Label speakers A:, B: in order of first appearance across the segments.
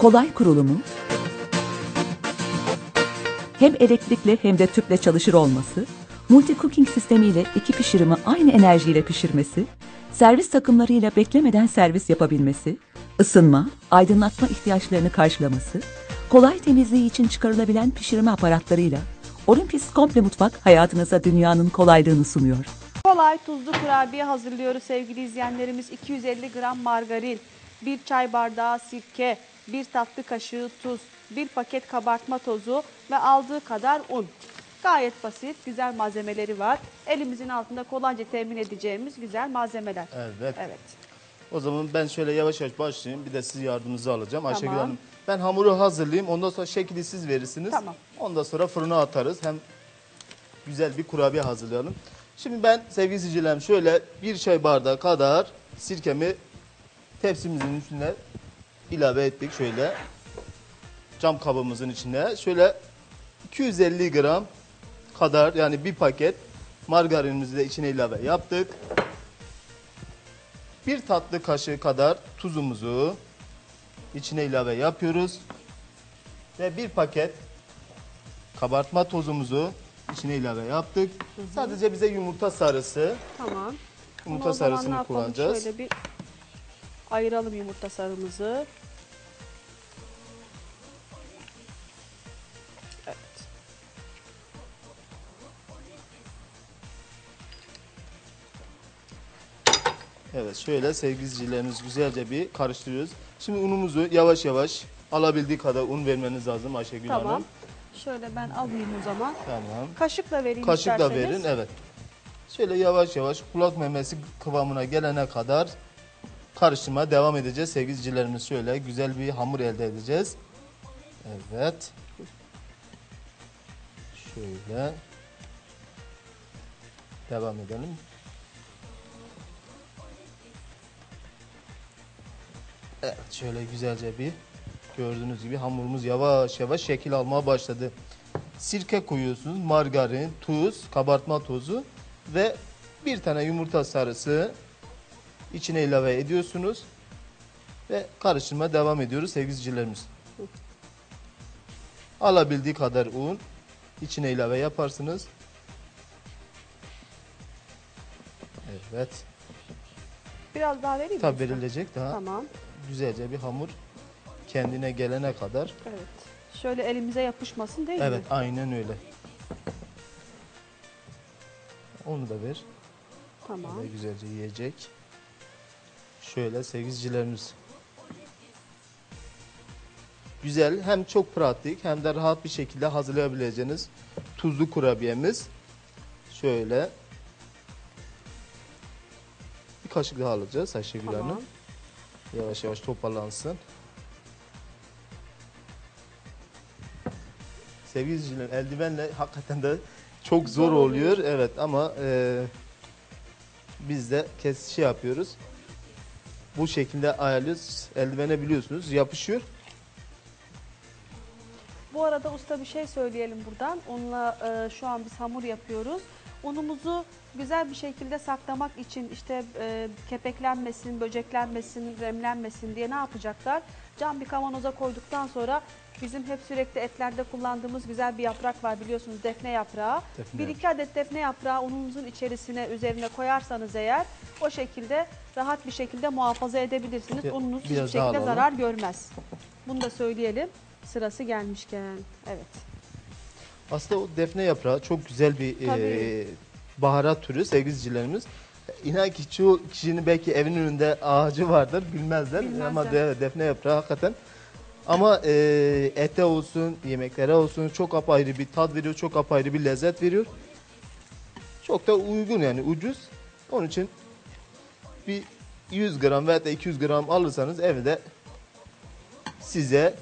A: kolay kurulumu, hem elektrikli hem de tüple çalışır olması, multi cooking sistemiyle iki pişirimi aynı enerjiyle pişirmesi, servis takımlarıyla beklemeden servis yapabilmesi, ısınma, aydınlatma ihtiyaçlarını karşılaması, kolay temizliği için çıkarılabilen pişirme aparatlarıyla Olympus Komple Mutfak hayatınıza dünyanın kolaylığını sunuyor.
B: Kolay tuzlu kurabiye hazırlıyoruz sevgili izleyenlerimiz. 250 gram margarin, 1 çay bardağı sirke, 1 tatlı kaşığı tuz, 1 paket kabartma tozu ve aldığı kadar un. Gayet basit, güzel malzemeleri var. Elimizin altında kolayca temin edeceğimiz güzel malzemeler.
C: Evet.
B: Evet.
C: O zaman ben şöyle yavaş yavaş başlayayım. Bir de siz yardımınızı alacağım Ayşegül
B: Tamam.
C: Hanım. Ben hamuru hazırlayayım. Ondan sonra şekli siz verirsiniz.
B: Tamam.
C: Ondan sonra fırına atarız. Hem güzel bir kurabiye hazırlayalım. Şimdi ben sevgili izleyicilerim şöyle bir çay bardağı kadar sirkemi tepsimizin üstüne ilave ettik şöyle. Cam kabımızın içine. Şöyle 250 gram kadar yani bir paket margarinimizi de içine ilave yaptık. Bir tatlı kaşığı kadar tuzumuzu içine ilave yapıyoruz. Ve bir paket kabartma tozumuzu içine ilave yaptık. Sadece bize yumurta sarısı,
B: Tamam.
C: yumurta sarısını kullanacağız.
B: Şöyle bir ayıralım yumurta sarımızı. Evet
C: şöyle sevgili izleyicilerimiz güzelce bir karıştırıyoruz. Şimdi unumuzu yavaş yavaş alabildiği kadar un vermeniz lazım Ayşegül
B: Tamam.
C: Hanım.
B: Şöyle ben alayım o zaman.
C: Tamam.
B: Kaşıkla vereyim
C: Kaşıkla
B: isterseniz.
C: verin evet. Şöyle yavaş yavaş kulak memesi kıvamına gelene kadar karıştırmaya devam edeceğiz. Sevgili izleyicilerimiz şöyle güzel bir hamur elde edeceğiz. Evet. Şöyle. Devam edelim. Evet şöyle güzelce bir gördüğünüz gibi hamurumuz yavaş yavaş şekil almaya başladı. Sirke koyuyorsunuz, margarin, tuz, kabartma tozu ve bir tane yumurta sarısı içine ilave ediyorsunuz ve karıştırmaya devam ediyoruz sevgili izleyicilerimiz. Alabildiği kadar un içine ilave yaparsınız. Evet.
B: Biraz daha vereyim mi?
C: Tabi
B: usta?
C: verilecek daha
B: Tamam.
C: Güzelce bir hamur kendine gelene kadar.
B: Evet. Şöyle elimize yapışmasın değil
C: Evet
B: mi?
C: aynen öyle. Onu da ver.
B: Tamam.
C: Böyle güzelce yiyecek. Şöyle sevgilicilerimiz. Güzel hem çok pratik hem de rahat bir şekilde hazırlayabileceğiniz tuzlu kurabiyemiz. Şöyle. Bir kaşık daha alacağız Ayşegül
B: Tamam.
C: Hanım. Yavaş yavaş toparlansın. Sevgili izleyiciler eldivenle hakikaten de çok zor,
B: oluyor.
C: Evet ama e, biz de kes şey yapıyoruz. Bu şekilde ayarlıyoruz. Eldivene biliyorsunuz yapışıyor.
B: Bu arada usta bir şey söyleyelim buradan. Onunla e, şu an biz hamur yapıyoruz. Unumuzu güzel bir şekilde saklamak için işte e, kepeklenmesin, böceklenmesin, remlenmesin diye ne yapacaklar? Cam bir kavanoza koyduktan sonra bizim hep sürekli etlerde kullandığımız güzel bir yaprak var biliyorsunuz defne yaprağı.
C: Defne
B: bir iki adet defne yaprağı ununuzun içerisine üzerine koyarsanız eğer o şekilde rahat bir şekilde muhafaza edebilirsiniz.
C: Bir-
B: Ununuz hiçbir şekilde
C: alalım.
B: zarar görmez. Bunu da söyleyelim sırası gelmişken. Evet.
C: Aslında o defne yaprağı çok güzel bir
B: Tabii.
C: e, baharat türü sevgili izleyicilerimiz. İnan ki çoğu kişinin belki evinin önünde ağacı vardır bilmezler.
B: Bilmezler.
C: Ama de, defne yaprağı hakikaten. Ama e, ete olsun, yemeklere olsun çok apayrı bir tat veriyor, çok apayrı bir lezzet veriyor. Çok da uygun yani ucuz. Onun için bir 100 gram veya da 200 gram alırsanız evde size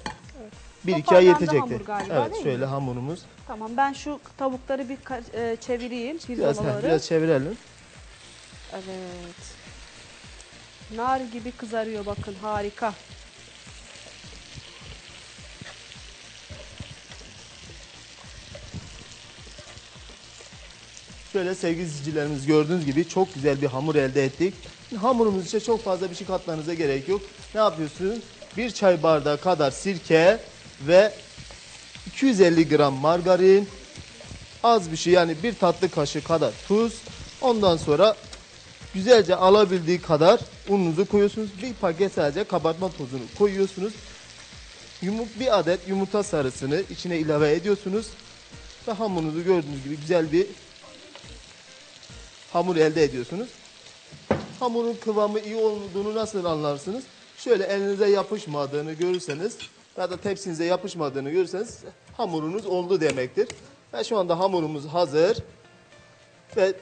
C: bir iki ay
B: Toparlandı
C: yetecektir.
B: hamur galiba,
C: evet
B: değil mi?
C: şöyle hamurumuz.
B: Tamam ben şu tavukları bir ka- e, çevireyim
C: Biraz,
B: pirzolaları.
C: biraz çevirelim.
B: Evet. Nar gibi kızarıyor bakın harika.
C: Şöyle sevgili izleyicilerimiz gördüğünüz gibi çok güzel bir hamur elde ettik. Hamurumuz için çok fazla bir şey katmanıza gerek yok. Ne yapıyorsunuz? bir çay bardağı kadar sirke ve 250 gram margarin, az bir şey yani bir tatlı kaşığı kadar tuz. Ondan sonra güzelce alabildiği kadar ununuzu koyuyorsunuz. Bir paket sadece kabartma tozunu koyuyorsunuz. Yumurt, bir adet yumurta sarısını içine ilave ediyorsunuz. Ve hamurunuzu gördüğünüz gibi güzel bir hamur elde ediyorsunuz. Hamurun kıvamı iyi olduğunu nasıl anlarsınız? Şöyle elinize yapışmadığını görürseniz ya da tepsinize yapışmadığını görürseniz hamurunuz oldu demektir. Ve şu anda hamurumuz hazır. Ve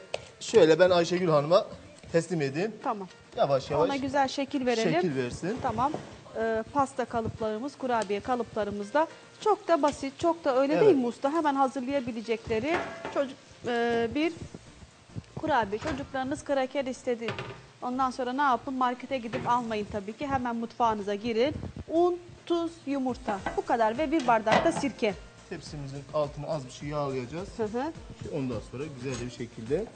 C: şöyle ben Ayşegül Hanım'a teslim edeyim.
B: Tamam.
C: Yavaş yavaş
B: Ona güzel şekil verelim.
C: şekil versin.
B: Tamam. Ee, pasta kalıplarımız, kurabiye kalıplarımız da çok da basit, çok da öyle
C: Evet.
B: değil mi usta? Hemen hazırlayabilecekleri çocuk e, bir kurabiye. Çocuklarınız kraker istedi. Ondan sonra ne yapın? Markete gidip almayın tabii ki. Hemen mutfağınıza girin. Un, tuz, yumurta. Bu kadar ve bir bardak da sirke.
C: Tepsimizin altını az bir şey yağlayacağız.
B: Hı hı.
C: Ondan sonra güzelce bir şekilde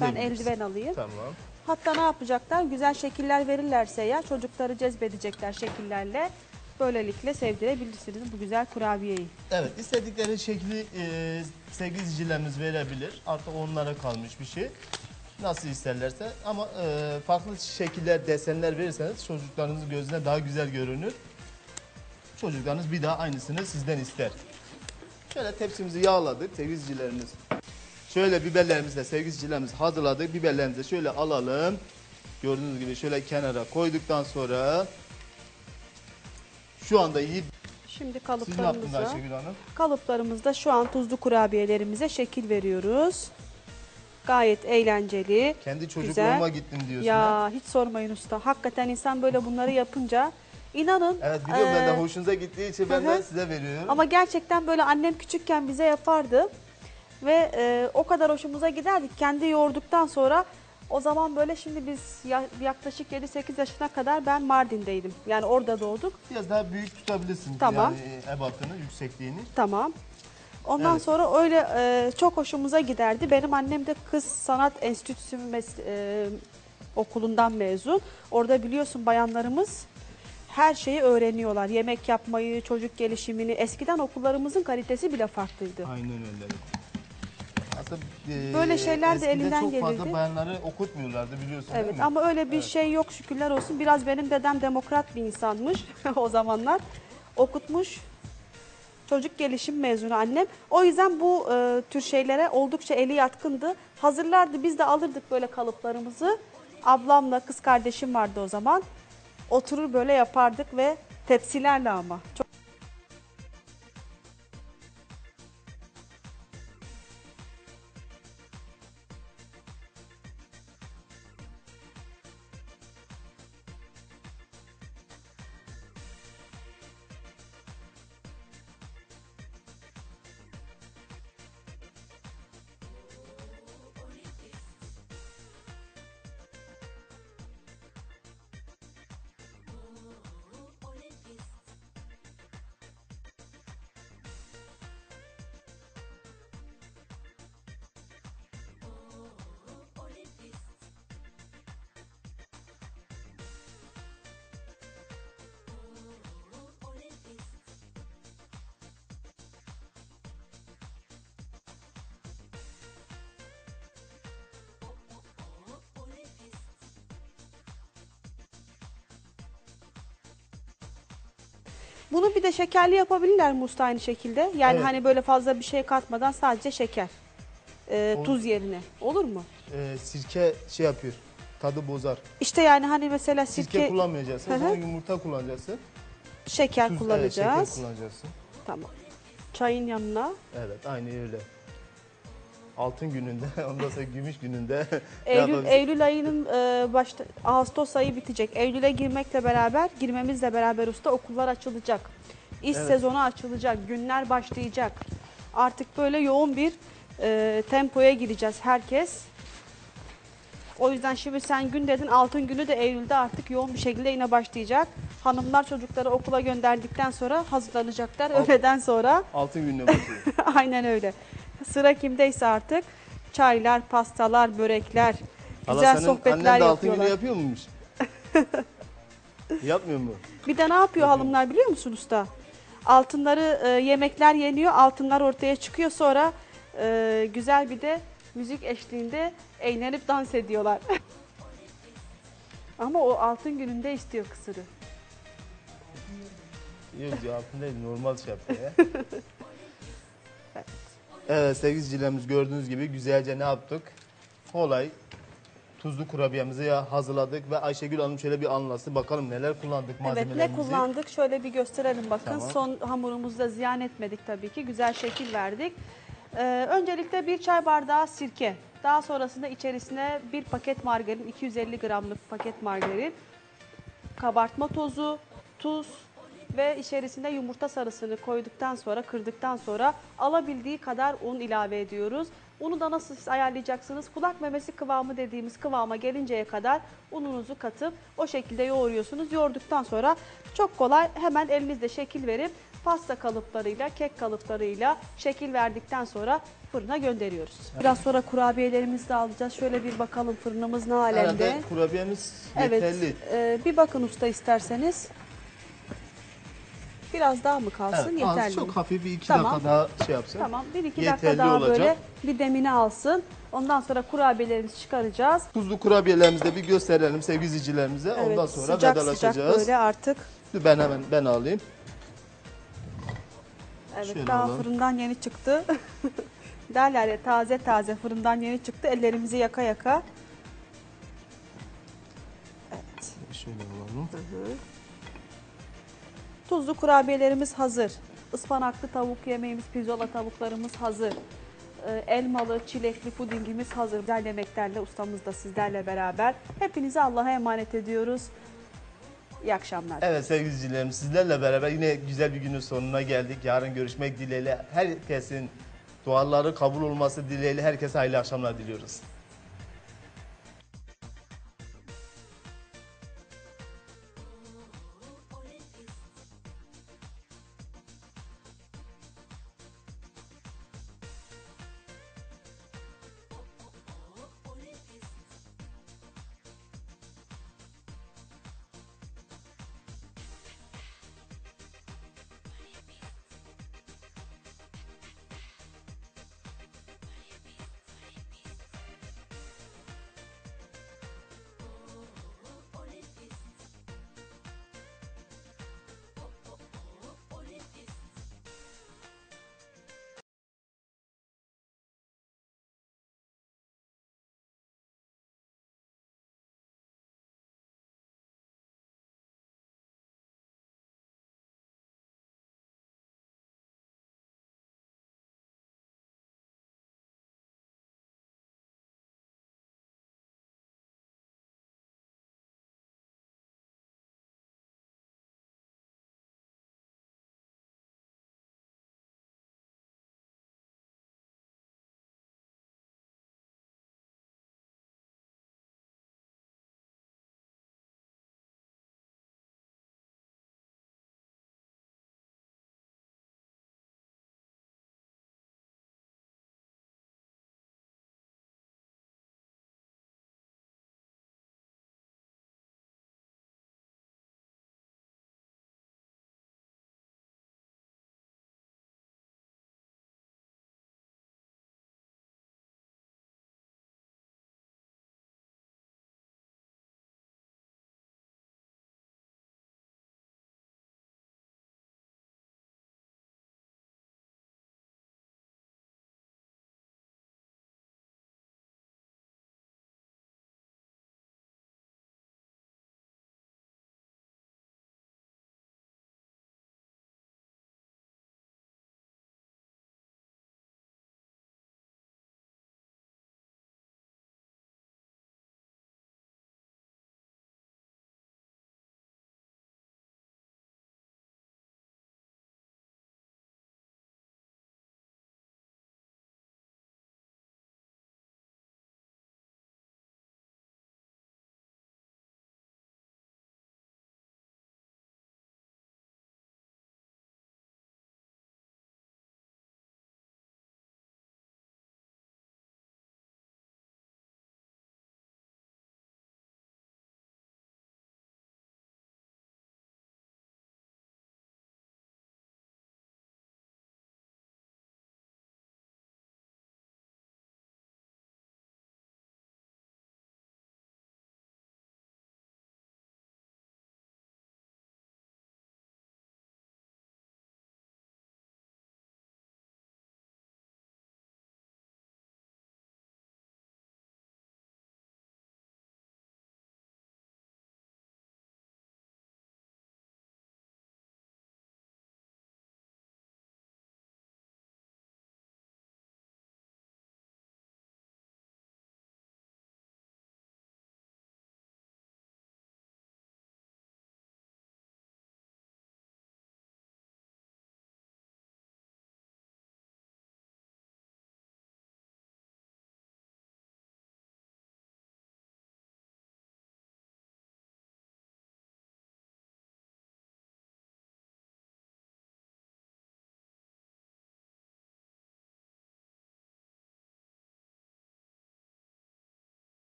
B: Ben eldiven alayım.
C: Tamam.
B: Hatta ne yapacaklar? Güzel şekiller verirlerse ya çocukları cezbedecekler şekillerle. Böylelikle sevdirebilirsiniz bu güzel kurabiyeyi.
C: Evet, istedikleri şekli e, sevgili izleyicilerimiz verebilir. Artık onlara kalmış bir şey. Nasıl isterlerse ama e, farklı şekiller, desenler verirseniz çocuklarınızın gözüne daha güzel görünür. Çocuklarınız bir daha aynısını sizden ister. Şöyle tepsimizi yağladık sevgili izleyicilerimiz. Şöyle biberlerimizi de sevgili izleyicilerimiz hazırladık. Biberlerimizi şöyle alalım. Gördüğünüz gibi şöyle kenara koyduktan sonra şu anda iyi.
B: Şimdi
C: Siz ne yaptınız
B: kalıplarımıza,
C: Ayşegül Hanım?
B: kalıplarımızda şu an tuzlu kurabiyelerimize şekil veriyoruz. Gayet eğlenceli.
C: Kendi
B: Güzel.
C: çocukluğuma gittim diyorsun. ha?
B: Ya hiç sormayın usta. Hakikaten insan böyle bunları yapınca inanın.
C: Evet biliyorum ben
B: eee,
C: de hoşunuza gittiği için ben de size veriyorum.
B: Ama gerçekten böyle annem küçükken bize yapardı. Ve e, o kadar hoşumuza giderdik. Kendi yoğurduktan sonra o zaman böyle şimdi biz ya- yaklaşık 7-8 yaşına kadar ben Mardin'deydim. Yani orada doğduk.
C: Biraz daha büyük tutabilirsin
B: Tamam.
C: yani ebatını, yüksekliğini.
B: Tamam. Ondan
C: Evet.
B: sonra öyle e, çok hoşumuza giderdi. Benim annem de Kız Sanat Enstitüsü e, okulundan mezun. Orada biliyorsun bayanlarımız her şeyi öğreniyorlar. Yemek yapmayı, çocuk gelişimini. Eskiden okullarımızın kalitesi bile farklıydı.
C: Aynen öyle. Aslında e,
B: Böyle şeyler de
C: eskiden
B: elinden
C: çok fazla
B: gelirdi.
C: bayanları okutmuyorlardı biliyorsun değil
B: Evet
C: mi?
B: ama öyle bir
C: Evet.
B: şey yok şükürler olsun. Biraz benim dedem demokrat bir insanmış o zamanlar. Okutmuş. Çocuk gelişim mezunu annem. O yüzden bu e, tür şeylere oldukça eli yatkındı. Hazırlardı biz de alırdık böyle kalıplarımızı. Ablamla kız kardeşim vardı o zaman. Oturur böyle yapardık ve tepsilerle ama. Çok Bunu bir de şekerli yapabilirler mi usta aynı şekilde? Yani
C: Evet.
B: hani böyle fazla bir şey katmadan sadece şeker. e,
C: Olur.
B: tuz yerine. Olur mu?
C: E, sirke şey yapıyor, tadı bozar.
B: İşte yani hani mesela
C: Sirke,
B: sirke,
C: kullanmayacaksın,
B: Hı
C: o
B: hı.
C: zaman yumurta kullanacaksın.
B: şeker
C: Tuz, evet,
B: kullanacağız.
C: şeker kullanacaksın.
B: Tamam. Çayın yanına.
C: Evet, aynı öyle. Altın gününde, ondan sonra gümüş gününde.
B: Eylül. Eylül ayının e, başta Ağustos ayı bitecek. Eylül'e girmekle beraber, girmemizle beraber usta okullar açılacak. İş
C: Evet.
B: sezonu açılacak, günler başlayacak. Artık böyle yoğun bir e, tempoya gireceğiz herkes. O yüzden şimdi sen gün dedin, altın günü de Eylül'de artık yoğun bir şekilde yine başlayacak. Hanımlar çocukları okula gönderdikten sonra hazırlanacaklar.
C: Alt-
B: Öğleden sonra
C: Altın gününe başlıyor.
B: Aynen öyle. Sıra kimdeyse artık çaylar, pastalar, börekler, Güzel
C: senin
B: sohbetler
C: annen de altın
B: yapıyorlar.
C: günü yapıyor muymuş? Yapmıyor mu?
B: Bir de ne yapıyor hanımlar biliyor musun usta? Altınları e, yemekler yeniyor, altınlar ortaya çıkıyor sonra e, güzel bir de müzik eşliğinde eğlenip dans ediyorlar. Ama o altın gününde istiyor kısırı.
C: Yok cevabım değil normal şey yaptı ya. evet sevgili izleyicilerimiz gördüğünüz gibi güzelce ne yaptık? Kolay tuzlu kurabiyemizi ya hazırladık ve Ayşegül Hanım şöyle bir anlatsın bakalım neler kullandık
B: Evet
C: malzemelerimizi.
B: ne kullandık şöyle bir gösterelim bakın.
C: Tamam.
B: Son hamurumuzu da ziyan etmedik tabii ki. Güzel şekil verdik. Ee, öncelikle bir çay bardağı sirke. Daha sonrasında içerisine bir paket margarin, 250 gramlık paket margarin, kabartma tozu, tuz ve içerisine yumurta sarısını koyduktan sonra, kırdıktan sonra alabildiği kadar un ilave ediyoruz. Unu da nasıl siz ayarlayacaksınız? Kulak memesi kıvamı dediğimiz kıvama gelinceye kadar ununuzu katıp o şekilde yoğuruyorsunuz. Yoğurduktan sonra çok kolay hemen elinizde şekil verip pasta kalıplarıyla, kek kalıplarıyla şekil verdikten sonra fırına gönderiyoruz. Biraz sonra kurabiyelerimizi de alacağız. Şöyle bir bakalım fırınımız ne alemde.
C: Herhalde kurabiyemiz
B: Evet.
C: yeterli.
B: e, bir bakın usta isterseniz. Biraz daha mı kalsın?
C: Evet, az,
B: Yeterli
C: çok
B: mi?
C: hafif bir iki
B: Tamam.
C: dakika daha şey yapsın.
B: Tamam. Bir iki dakika daha
C: olacak.
B: böyle bir demini alsın. Ondan sonra kurabiyelerimizi çıkaracağız.
C: Tuzlu kurabiyelerimizi de bir gösterelim sevgili izleyicilerimize.
B: Evet,
C: Ondan sonra
B: sıcak
C: vedalaşacağız.
B: sıcak böyle artık.
C: Ben hemen ben alayım.
B: Evet
C: Şöyle
B: daha
C: alalım.
B: fırından yeni çıktı. Derler ya taze taze fırından yeni çıktı. Ellerimizi yaka yaka. Evet.
C: Şöyle alalım.
B: Tuzlu kurabiyelerimiz hazır. Ispanaklı tavuk yemeğimiz, pirzola tavuklarımız hazır. Ee, Elmalı, çilekli pudingimiz hazır. Güzel yemeklerle ustamız da sizlerle beraber. Hepinizi Allah'a emanet ediyoruz. İyi akşamlar.
C: Evet sevgili izleyicilerimiz sizlerle beraber yine güzel bir günün sonuna geldik. Yarın görüşmek dileğiyle herkesin duaları kabul olması dileğiyle herkese hayırlı akşamlar diliyoruz.